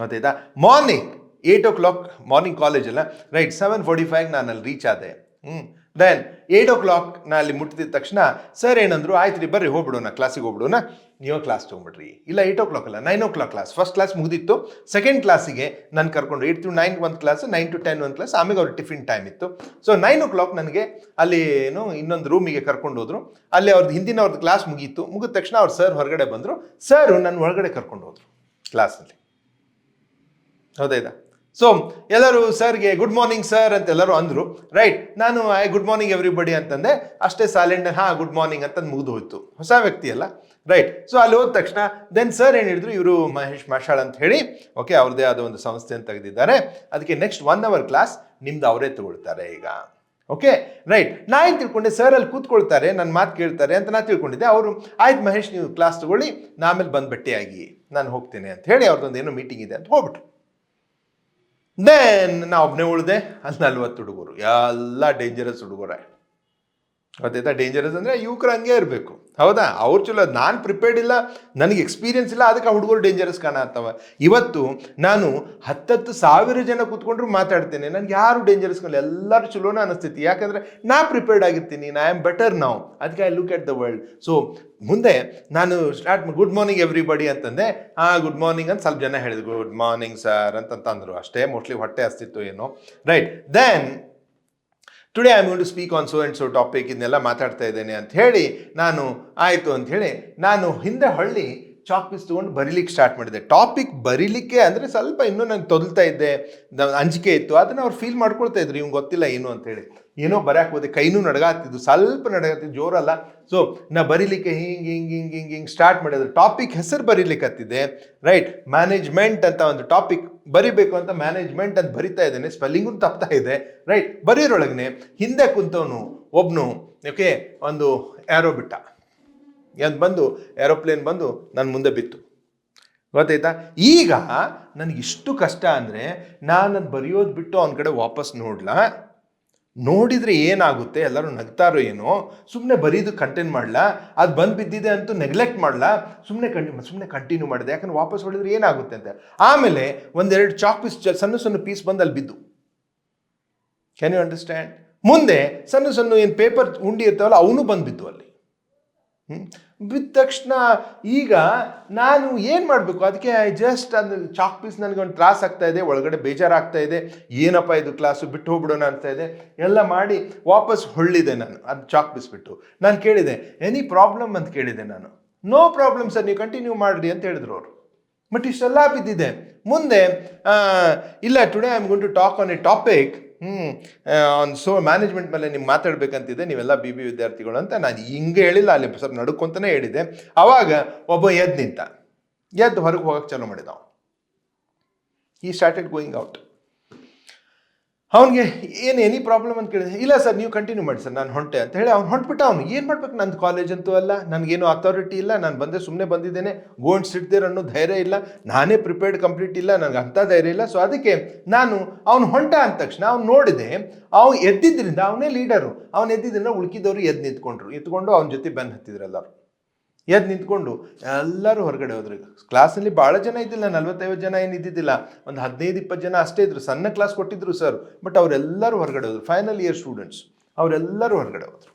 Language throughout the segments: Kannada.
ಗೊತ್ತಾಯ್ತಾ morning eight o'clock morning college ಅಲ್ಲ? ರೈಟ್ ಸೆವೆನ್ ಫೋರ್ಟಿ ಫೈವ್ ನಾನು ಅಲ್ಲಿ ರೀಚ್ ಆದೆ. ಹ್ಞೂ ದೆನ್ ಏಯ್ಟ್ ಓ ಕ್ಲಾಕ್ ನಾ ಅಲ್ಲಿ ಮುಟ್ಟಿದ ತಕ್ಷಣ ಸರ್ ಏನಂದ್ರು ಆಯ್ತು ರೀ ಬರ್ರಿ, ಹೋಗ್ಬಿಡೋಣ ಕ್ಲಾಸಿಗೆ ಹೋಗ್ಬಿಡೋಣ. ನೀವು ಕ್ಲಾಸ್ ತೊಗೊಂಬಿಡ್ರಿ ಇಲ್ಲ ಏಯ್ಟ್ ಓ ಕ್ಲಾಕ್ ಅಲ್ಲ nine o'clock class first class ಮುಗಿದಿತ್ತು second ಕ್ಲಾಸಿಗೆ ನಾನು ಕರ್ಕೊಂಡು ಏಯ್ಟ್ ಟು ನೈನ್ ಒಂದು ಕ್ಲಾಸ್ ನೈನ್ ಟು ಟೆನ್ ಒಂದು ಕ್ಲಾಸ್ ಆಮೇಲೆ ಅವ್ರ ಟಿಫಿನ್ ಟೈಮ್ ಇತ್ತು. ಸೊ ನೈನ್ ಓ ಕ್ಲಾಕ್ ನನಗೆ ಅಲ್ಲಿ, ಏನು, ಇನ್ನೊಂದು ರೂಮಿಗೆ ಕರ್ಕೊಂಡು ಹೋದ್ರು. ಅಲ್ಲಿ ಅವ್ರದ್ದು ಹಿಂದಿನ ಅವ್ರದ್ದು ಕ್ಲಾಸ್ ಮುಗೀತು. ಮುಗಿದ ತಕ್ಷಣ ಅವ್ರು ಸರ್ ಹೊರಗಡೆ ಬಂದರು. ಸರ್ ನನ್ನ ಒಳಗಡೆ ಕರ್ಕೊಂಡು ಹೋದ್ರು ಕ್ಲಾಸಲ್ಲಿ ಹೌದಾಯ್ತಾ ಸೊ ಎಲ್ಲರೂ ಸರ್ಗೆ ಗುಡ್ ಮಾರ್ನಿಂಗ್ ಸರ್ ಅಂತ ಎಲ್ಲರೂ ಅಂದರು. ರೈಟ್ ನಾನು ಐ ಗುಡ್ ಮಾರ್ನಿಂಗ್ ಎವ್ರಿಬಡಿ ಅಂತಂದೆ. ಅಷ್ಟೇ ಸೈಲೆಂಟ್ ಹಾಂ ಗುಡ್ ಮಾರ್ನಿಂಗ್ ಅಂತ ಮುಗಿದು ಹೋಯ್ತು ಹೊಸ ವ್ಯಕ್ತಿ ಅಲ್ಲ. ರೈಟ್ ಸೊ ಅಲ್ಲಿ ಹೋದ ತಕ್ಷಣ ದೆನ್ ಸರ್ ಏನು ಹೇಳಿದ್ರು? ಇವರು ಮಹೇಶ್ ಮಾಷಾಳ್ ಅಂತ ಹೇಳಿ ಓಕೆ ಅವ್ರದ್ದೇ ಆದ ಒಂದು ಸಂಸ್ಥೆಯನ್ನು ತೆಗೆದಿದ್ದಾರೆ. ಅದಕ್ಕೆ ನೆಕ್ಸ್ಟ್ ಒನ್ ಅವರ್ ಕ್ಲಾಸ್ ನಿಮ್ದು ಅವರೇ ತಗೊಳ್ತಾರೆ ಈಗ. ಓಕೆ ರೈಟ್ ನಾ ಏನು ತಿಳ್ಕೊಂಡೆ? ಸರ್ ಅಲ್ಲಿ ಕೂತ್ಕೊಳ್ತಾರೆ ನನ್ನ ಮಾತು ಕೇಳ್ತಾರೆ ಅಂತ ನಾ ತಿಳ್ಕೊಂಡಿದ್ದೆ. ಅವರು, ಆಯ್ತು ಮಹೇಶ್, ನೀವು ಕ್ಲಾಸ್ ತಗೊಳ್ಳಿ ನಾ ಆಮೇಲೆ ಬಂದು ಭೇಟಿಯಾಗಿ ನಾನು ಹೋಗ್ತೇನೆ ಅಂತ ಹೇಳಿ ಅವ್ರದ್ದೊಂದು ಏನೋ ಮೀಟಿಂಗ್ ಇದೆ ಅಂತ ಹೋಗ್ಬಿಟ್ರು. ದೆನ್ ನಾ ಒಬ್ಬನೇ ಉಳಿದೆ ಅಲ್ಲಿ ನಲ್ವತ್ತು ಹುಡುಗರು. ಎಲ್ಲ ಡೇಂಜರಸ್ ಹುಡುಗರೇ. ಗೊತ್ತಾಯ್ತಾ ಡೇಂಜರಸ್ ಅಂದರೆ ಯುವಕರು ಹಂಗೆ ಇರಬೇಕು. ಹೌದಾ? ಅವ್ರು ಚಲೋ, ನಾನು ಪ್ರಿಪೇರ್ಡ್ ಇಲ್ಲ, ನನಗೆ ಎಕ್ಸ್ಪೀರಿಯನ್ಸ್ ಇಲ್ಲ, ಅದಕ್ಕೆ ಹುಡುಗರು ಡೇಂಜರಸ್ ಕಾಣತ್ತವ ಇವತ್ತು ನಾನು ಹತ್ತತ್ತು ಸಾವಿರ ಜನ ಕೂತ್ಕೊಂಡ್ರು ಮಾತಾಡ್ತೇನೆ. ನನಗೆ ಯಾರು ಡೇಂಜರಸ್ ಕಾಣಲ್ಲ, ಎಲ್ಲರೂ ಚಲೋನ ಅನಿಸ್ತೈತಿ. ಯಾಕಂದರೆ ನಾ ಪ್ರಿಪೇರ್ಡ್ ಆಗಿರ್ತೀನಿ, ನಾ ಆಮ್ ಬೆಟರ್ ನಾವು ಅದಕ್ಕೆ I look at the world so ಮುಂದೆ ನಾನು ಸ್ಟಾರ್ಟ್ ಗುಡ್ ಮಾರ್ನಿಂಗ್ ಎವ್ರಿಬಡಿ ಅಂತಂದೆ ಹಾಂ ಗುಡ್ ಮಾರ್ನಿಂಗ್ ಅಂತ ಸ್ವಲ್ಪ ಜನ ಹೇಳಿದ್ರು. ಗುಡ್ ಮಾರ್ನಿಂಗ್ ಸರ್ ಅಂತಂತಂದರು. ಅಷ್ಟೇ ಮೋಸ್ಟ್ಲಿ ಹೊಟ್ಟೆ ಹಸ್ತಿತ್ತು ಏನೋ. Right then today I gonna speak on so and so topic ಇದನ್ನೆಲ್ಲ ಮಾತಾಡ್ತಾ ಇದ್ದೇನೆ ಅಂತ ಹೇಳಿ ನಾನು ಆಯಿತು ಅಂತ ಹೇಳಿ ನಾನು ಹಿಂದೆ ಹೊಳ್ಳಿ ಚಾಕ್ ಪೀಸ್ ತೊಗೊಂಡು ಬರೀಲಿಕ್ಕೆ ಸ್ಟಾರ್ಟ್ ಮಾಡಿದೆ. ಟಾಪಿಕ್ ಬರೀಲಿಕ್ಕೆ ಅಂದರೆ ಸ್ವಲ್ಪ ಇನ್ನೂ ನಾನು ತೊದಲ್ತಾ ಇದ್ದೆ ಅಂಜಿಕೆ ಇತ್ತು. ಅದನ್ನು ಅವ್ರು ಫೀಲ್ ಮಾಡ್ಕೊಳ್ತಾ ಇದ್ರು ಇವ್ಗೆ ಗೊತ್ತಿಲ್ಲ ಏನು ಅಂತ ಹೇಳಿ. ಏನೋ ಬರಕ್ಕೆ ಹೋದೆ ಕೈನೂ ನಡಗಾತಿದ್ದು. ಸ್ವಲ್ಪ ನಡಗಾತಿದ್ದು. ಜೋರಲ್ಲ. ಸೊ ನಾ ಬರೀಲಿಕ್ಕೆ ಹಿಂಗೆ ಹಿಂಗೆ ಹಿಂಗೆ ಹಿಂಗೆ ಹಿಂಗೆ ಸ್ಟಾರ್ಟ್ ಮಾಡಿದ್ರೆ ಟಾಪಿಕ್ ಹೆಸರು ಬರೀಲಿಕ್ಕೆ ಹತ್ತಿದೆ ರೈಟ್ ಮ್ಯಾನೇಜ್ಮೆಂಟ್ ಅಂತ ಒಂದು ಟಾಪಿಕ್ ಬರಿಬೇಕು ಅಂತ ಮ್ಯಾನೇಜ್ಮೆಂಟ್ ಅಂತ ಬರಿತಾ ಇದ್ದೇನೆ. ಸ್ಪೆಲ್ಲಿಂಗು ತಪ್ತಾ ಇದೆ. ರೈಟ್ ಬರೀರೊಳಗನೆ ಹಿಂದೆ ಕುಂತವನು, ಒಬ್ನು ಓಕೆ ಒಂದು ಆ್ಯರೋ ಬಿಟ್ಟ. ಅಂತ ಬಂದು ಏರೋಪ್ಲೇನ್ ಬಂದು ನನ್ನ ಮುಂದೆ ಬಿತ್ತು. ಗೊತ್ತಾಯ್ತಾ? ಈಗ ನನಗೆ ಇಷ್ಟು ಕಷ್ಟ ಅಂದರೆ ನಾನು ಬರೆಯೋದು ಬಿಟ್ಟು ಅವನ ಕಡೆ ವಾಪಸ್ ನೋಡ್ಲಾ? ನೋಡಿದರೆ ಏನಾಗುತ್ತೆ? ಎಲ್ಲರೂ ನಗ್ತಾರೋ ಏನೋ? ಸುಮ್ಮನೆ ಬರೀದು ಕಂಟೆಂಟ್ ಮಾಡಲ? ಅದು ಬಂದು ಬಿದ್ದಿದೆ ಅಂತೂ ನೆಗ್ಲೆಕ್ಟ್ ಮಾಡಲ್ಲ ಸುಮ್ಮನೆ ಕಂಟಿ ಸುಮ್ಮನೆ ಕಂಟಿನ್ಯೂ ಮಾಡಿದೆ. ಯಾಕಂದ್ರೆ ವಾಪಸ್ ಹೊಡೆದ್ರೆ ಏನಾಗುತ್ತೆ ಅಂತ. ಆಮೇಲೆ ಒಂದೆರಡು ಚಾಕ್ ಪೀಸ್ ಸಣ್ಣ ಸಣ್ಣ ಪೀಸ್ ಬಂದು ಅಲ್ಲಿ ಬಿದ್ದು. ಕ್ಯಾನ್ ಯು ಅಂಡರ್ಸ್ಟ್ಯಾಂಡ್ ಮುಂದೆ ಸಣ್ಣ ಸಣ್ಣ ಏನು ಪೇಪರ್ ಉಂಡಿ ಇರ್ತಾವಲ್ಲ, ಅವನು ಬಂದು ಬಿದ್ದು ಅಲ್ಲಿ? ಬಿದ್ದ ತಕ್ಷಣ ಈಗ ನಾನು ಏನು ಮಾಡಬೇಕು? ಅದಕ್ಕೆ ಐ ಜಸ್ಟ್ ಅದು ಚಾಕ್ ಪೀಸ್ ಒಂದು ತ್ರಾಸ ಆಗ್ತಾ ಇದೆ, ಒಳಗಡೆ ಬೇಜಾರಾಗ್ತಾ ಇದೆ, ಏನಪ್ಪ ಇದು ಕ್ಲಾಸು ಬಿಟ್ಟು ಹೋಗ್ಬಿಡೋಣ ಅಂತ ಇದೆ, ಎಲ್ಲ ಮಾಡಿ ವಾಪಸ್ ಹೊಳ್ಳಿದೆ ನಾನು, ಅದು ಚಾಕ್ ಪೀಸ್ ಬಿಟ್ಟು. ನಾನು ಕೇಳಿದೆ ಎನಿ ಪ್ರಾಬ್ಲಮ್ ಅಂತ ಕೇಳಿದೆ ನಾನು. ನೋ ಪ್ರಾಬ್ಲಮ್ ಸರ್ ನೀವು ಕಂಟಿನ್ಯೂ ಮಾಡಿರಿ, ಅಂತ ಹೇಳಿದ್ರು ಅವರು. ಬಟ್ ಇಷ್ಟೆಲ್ಲ ಬಿದ್ದಿದೆ ಮುಂದೆ ಇಲ್ಲ today I am going to talk on a topic hmm on so management ಮೇಲೆ ನೀವು ಮಾತಾಡ್ಬೇಕಂತಿದೆ, ನೀವೆಲ್ಲ ಬಿ ಬಿ ವಿದ್ಯಾರ್ಥಿಗಳು ಅಂತ ನಾನು ಹಿಂಗೆ ಹೇಳಿಲ್ಲ, ಅಲ್ಲಿ ಸ್ವಲ್ಪ ನಡ್ಕೊಂತಾನೆ ಹೇಳಿದೆ. ಆವಾಗ ಒಬ್ಬ ಎದ್ದು ನಿಂತ. ಎದ್ದು ಹೊರಗೆ ಹೋಗಕ್ಕೆ ಚಾಲೂ ಮಾಡಿದ ಈ ಸ್ಟಾರ್ಟೆಡ್ ಗೋಯಿಂಗ್ ಔಟ್ ಅವನಿಗೆ ಏನು ಎನಿ ಪ್ರಾಬ್ಲಮ್ ಅಂತ ಕೇಳಿದೆ ಇಲ್ಲ ಸರ್ ನೀವು ಕಂಟಿನ್ಯೂ ಮಾಡಿ ಸರ್ ನಾನು ಹೊಂಟೆ ಅಂತ ಹೇಳಿ ಅವ್ನು ಹೊಂಟ್ಬಿಟ್ಟ ಅವನು. ಏನು ಮಾಡ್ಬೇಕು? ನನ್ನ ಕಾಲೇಜ್ ಅಂತೂ ಅಲ್ಲ, ನನಗೇನು ಅಥಾರಿಟಿ ಇಲ್ಲ, ನಾನು ಬಂದೆ ಸುಮ್ಮನೆ ಬಂದಿದ್ದೇನೆ. ಗೋಂಡ್ ಸಿಡ್ತೀರ ಅನ್ನೋ ಧೈರ್ಯ ಇಲ್ಲ. ನಾನೇ ಪ್ರಿಪೇರ್ಡ್ ಕಂಪ್ಲೀಟ್ ಇಲ್ಲ ನನಗೆ ಅಂಥ ಧೈರ್ಯ ಇಲ್ಲ. ಸೊ ಅದಕ್ಕೆ ನಾನು ಅವನು ಹೊಂಟ ಅಂದ ತಕ್ಷಣ ಅವ್ನು ನೋಡಿದೆ, ಅವ್ನು ಎದ್ದಿದ್ದರಿಂದ ಅವನೇ ಲೀಡರು ಅವ್ನು ಎದ್ದಿದ್ದರಿಂದ ಉಳ್ಕಿದವರು ಎದ್ದು ನಿಂತ್ಕೊಂಡ್ರು. ಎತ್ಕೊಂಡು ಅವನ ಜೊತೆ ಬೆನ್ನು ಹತ್ತಿದ್ರಲ್ಲ ಎಲ್ಲರೂ ಎದ್ದು ನಿಂತ್ಕೊಂಡು ಎಲ್ಲರೂ ಹೊರಗಡೆ ಹೋದ್ರು ಕ್ಲಾಸಲ್ಲಿ ಭಾಳ ಜನ ಇದ್ದಿಲ್ಲ, ನಲ್ವತ್ತೈವತ್ತು ಜನ ಏನು ಇದ್ದಿದ್ದಿಲ್ಲ. ಒಂದು ಹದಿನೈದು, ಇಪ್ಪತ್ತು ಜನ ಅಷ್ಟೇ ಇದ್ರು. ಸಣ್ಣ ಕ್ಲಾಸ್ ಕೊಟ್ಟಿದ್ರು ಸರ್ ಬಟ್ ಅವರೆಲ್ಲರೂ ಹೊರಗಡೆ ಹೋದ್ರು. ಫೈನಲ್ ಇಯರ್ ಸ್ಟೂಡೆಂಟ್ಸ್ ಅವರೆಲ್ಲರೂ ಹೊರಗಡೆ ಹೋದ್ರು.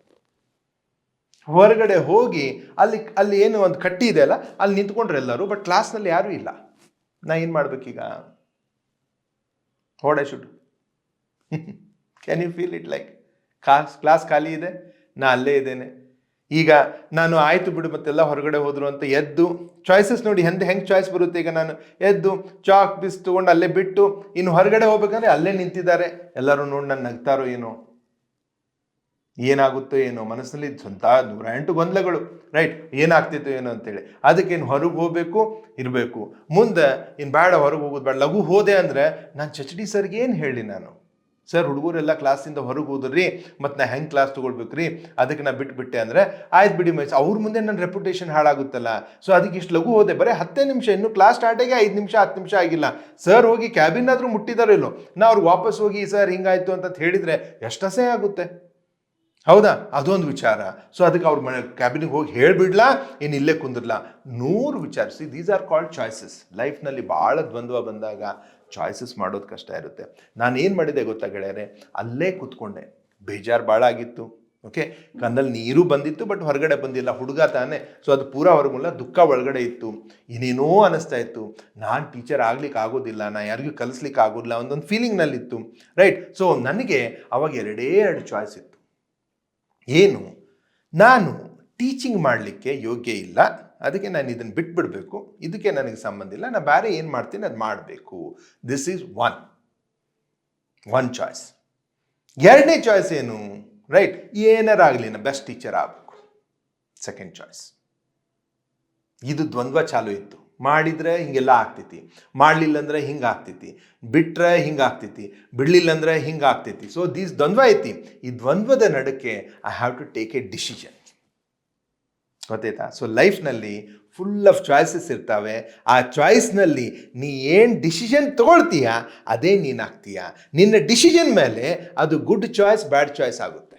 ಹೊರಗಡೆ ಹೋಗಿ ಅಲ್ಲಿ ಅಲ್ಲಿ ಏನು ಒಂದು ಕಟ್ಟಿ ಇದೆ ಅಲ್ಲ, ಅಲ್ಲಿ ನಿಂತ್ಕೊಂಡ್ರೆ ಎಲ್ಲರೂ ಬಟ್ ಕ್ಲಾಸ್ನಲ್ಲಿ ಯಾರೂ ಇಲ್ಲ. ನಾ ಏನು ಮಾಡ್ಬೇಕೀಗ? ಹೊಡೆ should can you feel it like class class ಖಾಲಿ ಇದೆ, ನಾ ಅಲ್ಲೇ ಇದ್ದೇನೆ. ಈಗ ನಾನು ಆಯಿತು ಬಿಡು ಮತ್ತೆಲ್ಲ ಹೊರಗಡೆ ಹೋದರು ಅಂತ ಎದ್ದು ಚಾಯ್ಸಸ್ ನೋಡಿ ಹೆಂಗೆ ಹೆಂಗೆ ಚಾಯ್ಸ್ ಬರುತ್ತೆ ಈಗ ನಾನು ಎದ್ದು ಚಾಕ್ ಬಿಸ್ ತೊಗೊಂಡು ಅಲ್ಲೇ ಬಿಟ್ಟು ಇನ್ನು ಹೊರಗಡೆ ಹೋಗ್ಬೇಕಂದ್ರೆ ಅಲ್ಲೇ ನಿಂತಿದ್ದಾರೆ. ಎಲ್ಲರೂ ನೋಡಿ ನಾನು ನಗ್ತಾರೋ ಏನೋ? ಏನಾಗುತ್ತೋ ಏನೋ? ಮನಸ್ಸಲ್ಲಿ ಸ್ವಂತ ನೂರ ಎಂಟು ಗೊಂದಲಗಳು. ರೈಟ್ ಏನಾಗ್ತಿತ್ತು ಏನೋ ಅಂತೇಳಿ. ಅದಕ್ಕೆ ಇನ್ನು ಹೊರಗೆ ಹೋಗಬೇಕು, ಇರಬೇಕು. ಮುಂದೆ ಇನ್ನು ಬೇಡ ಹೊರಗೆ ಹೋಗೋದು ಬೇಡ. ಲಘು ಹೋದೆ ಅಂದರೆ ನಾನು ಚಚಡಿ ಸರ್ಗೆ ಏನು ಹೇಳಿ ನಾನು? ಸರ್, ಹುಡುಗರೆಲ್ಲ ಕ್ಲಾಸಿಂದ ಹೊರಗೆ ಹೋದ್ರಿ, ಮತ್ತು ನಾ ಹೆಂಗೆ ಕ್ಲಾಸ್ ತೊಗೊಳ್ಬೇಕ್ರಿ? ಅದಕ್ಕೆ ನಾ ಬಿಟ್ಬಿಟ್ಟೆ ಅಂದರೆ, ಆಯ್ತು ಬಿಡಿ ಮೈಸ್ ಅವ್ರ ಮುಂದೆ ನನ್ನ ರೆಪ್ಯುಟೇಷನ್ ಹಾಳಾಗುತ್ತಲ್ಲ. ಸೊ ಅದಕ್ಕೆ ಇಷ್ಟು ಲಘು ಹೋದೆ. ಬರೀ ಹತ್ತೇ ನಿಮಿಷ, ಇನ್ನು ಕ್ಲಾಸ್ ಸ್ಟಾರ್ಟಿಗೆ ಐದು ನಿಮಿಷ, ಹತ್ತು ನಿಮಿಷ ಆಗಿಲ್ಲ. ಸರ್ ಹೋಗಿ ಕ್ಯಾಬಿನ್ ಆದರೂ ಮುಟ್ಟಿದಾರೋ ಇಲ್ಲೋ? ನಾ ಅವ್ರಿಗೆ ವಾಪಸ್ ಹೋಗಿ, ಸರ್, ಹಿಂಗಾಯ್ತು ಅಂತ ಹೇಳಿದರೆ ಎಷ್ಟು ಆಗುತ್ತೆ? ಹೌದಾ? ಅದೊಂದು ವಿಚಾರ. ಸೊ ಅದಕ್ಕೆ ಅವ್ರ ಮನೆ ಕ್ಯಾಬಿನಿಗೆ ಹೋಗಿ ಹೇಳಿಬಿಡ್ಲಾ ಏನು ಇಲ್ಲೇ ಕುಂದಿರ್ಲಾ. ನೂರು ವಿಚಾರಿಸಿ. ದೀಸ್ ಆರ್ ಕಾಲ್ಡ್ ಚಾಯ್ಸಸ್ ಲೈಫ್ನಲ್ಲಿ ಭಾಳ ದ್ವಂದ್ವ ಬಂದಾಗ ಚಾಯ್ಸಸ್ ಮಾಡೋದು ಕಷ್ಟ ಇರುತ್ತೆ. ನಾನು ಏನು ಮಾಡಿದೆ ಗೊತ್ತಾ ಗೆಳೆಯರೆ? ಅಲ್ಲೇ ಕೂತ್ಕೊಂಡೆ. ಬೇಜಾರು ಭಾಳ ಆಗಿತ್ತು. ಓಕೆ ಕಣ್ಣಲ್ಲಿ ನೀರು ಬಂದಿತ್ತು ಬಟ್ ಹೊರಗಡೆ ಬಂದಿಲ್ಲ. ಹುಡುಗ ತಾನೆ. ಸೊ ಅದು ಪೂರಾ ಹೊರಗುಲ್ಲ ದುಃಖ ಒಳಗಡೆ ಇತ್ತು. ಏನೇನೋ ಅನಿಸ್ತಾ ಇತ್ತು. ನಾನು ಟೀಚರ್ ಆಗ್ಲಿಕ್ಕೆ ಆಗೋದಿಲ್ಲ. ನಾ ಯಾರಿಗೂ ಕಲಿಸ್ಲಿಕ್ಕೆ ಆಗೋದಿಲ್ಲ. ಒಂದೊಂದು ಫೀಲಿಂಗ್ನಲ್ಲಿತ್ತು ರೈಟ್ ಸೊ ನನಗೆ ಅವಾಗ ಎರಡೇ ಎರಡು ಚಾಯ್ಸ್ ಇತ್ತು. ಏನು? ನಾನು ಟೀಚಿಂಗ್ ಮಾಡಲಿಕ್ಕೆ ಯೋಗ್ಯ ಇಲ್ಲ. ಅದಕ್ಕೆ ನಾನು ಇದನ್ನು ಬಿಟ್ಬಿಡಬೇಕು. ಇದಕ್ಕೆ ನನಗೆ ಸಂಬಂಧ ಇಲ್ಲ. ನಾನು ಬೇರೆ ಏನು ಮಾಡ್ತೀನಿ ಅದು ಮಾಡಬೇಕು. This is one one choice ಎರಡನೇ ಚಾಯ್ಸ್ ಏನು? ರೈಟ್ ಏನಾರಾಗಲಿ ನಾನು ಬೆಸ್ಟ್ ಟೀಚರ್ ಆಗಬೇಕು. ಸೆಕೆಂಡ್ ಚಾಯ್ಸ್ ಇದು ದ್ವಂದ್ವ ಚಾಲು ಇತ್ತು. ಮಾಡಿದರೆ ಹಿಂಗೆಲ್ಲ ಆಗ್ತೈತಿ. ಮಾಡಲಿಲ್ಲ ಅಂದರೆ ಹಿಂಗೆ ಆಗ್ತೈತಿ. ಬಿಟ್ಟರೆ ಹಿಂಗೆ ಆಗ್ತೈತಿ. ಬಿಡಲಿಲ್ಲ ಅಂದರೆ ಹಿಂಗೆ ಆಗ್ತೈತಿ. ಸೊ ದೀಸ್ ದ್ವಂದ್ವ ಐತಿ. ಈ ದ್ವಂದ್ವದ ನಡುಕೆ I have to take a decision ಗೊತ್ತಾಯ್ತಾ? ಸೊ ಲೈಫ್ನಲ್ಲಿ ಫುಲ್ ಆಫ್ ಚಾಯ್ಸಸ್ ಇರ್ತವೆ. ಆ ಚಾಯ್ಸ್ನಲ್ಲಿ ನೀ ಏನು ಡಿಸಿಷನ್ ತಗೊಳ್ತೀಯ, ಅದೇ ನೀನು ಆಗ್ತೀಯ? ನಿನ್ನ ಡಿಸಿಷನ್ ಮೇಲೆ ಅದು ಗುಡ್ ಚಾಯ್ಸ್ ಬ್ಯಾಡ್ ಚಾಯ್ಸ್ ಆಗುತ್ತೆ.